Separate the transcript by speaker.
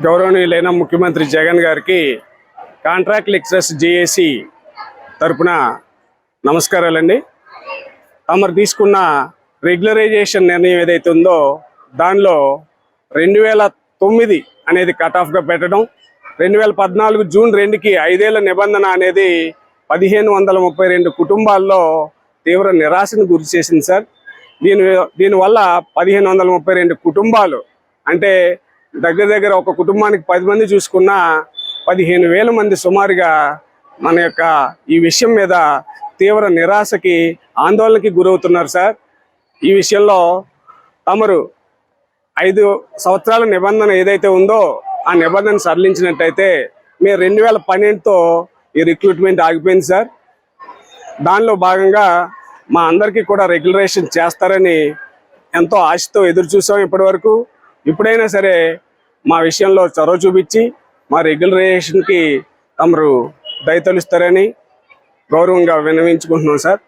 Speaker 1: గౌరవనీయులైన ముఖ్యమంత్రి జగన్ గారికి కాంట్రాక్ట్ లెక్చరర్స్ జేఏసీ తరపున నమస్కారాలండి. తమరు తీసుకున్న రెగ్యులరైజేషన్ నిర్ణయం ఏదైతే ఉందో దానిలో రెండు వేల తొమ్మిది అనేది కట్ ఆఫ్గా పెట్టడం రెండు వేల పద్నాలుగు జూన్ రెండుకి ఐదేళ్ళ నిబంధన అనేది పదిహేను వందల ముప్పై రెండు కుటుంబాల్లో తీవ్ర నిరాశను గురి చేసింది సార్. దీని దీనివల్ల పదిహేను వందల ముప్పై రెండు కుటుంబాలు అంటే దగ్గర దగ్గర ఒక కుటుంబానికి పది మంది చూసుకున్నా పదిహేను వేల మంది సుమారుగా మన యొక్క ఈ విషయం మీద తీవ్ర నిరాశకి ఆందోళనకి గురవుతున్నారు సార్. ఈ విషయంలో తమరు ఐదు సంవత్సరాల నిబంధన ఏదైతే ఉందో ఆ నిబంధన సరళించినట్టయితే మేము రెండు వేల పన్నెండుతో ఈ రిక్రూట్మెంట్ ఆగిపోయింది సార్. దానిలో భాగంగా మా అందరికీ కూడా రెగ్యులరేషన్ చేస్తారని ఎంతో ఆశతో ఎదురు చూసాం ఇప్పటి వరకు ఇప్పుడైనా సరే మా విషయంలో చొరవ చూపించి మా రెగ్యులరేషన్కి తమరు దయతలుస్తారని గౌరవంగా వినవించుకుంటున్నాం సార్.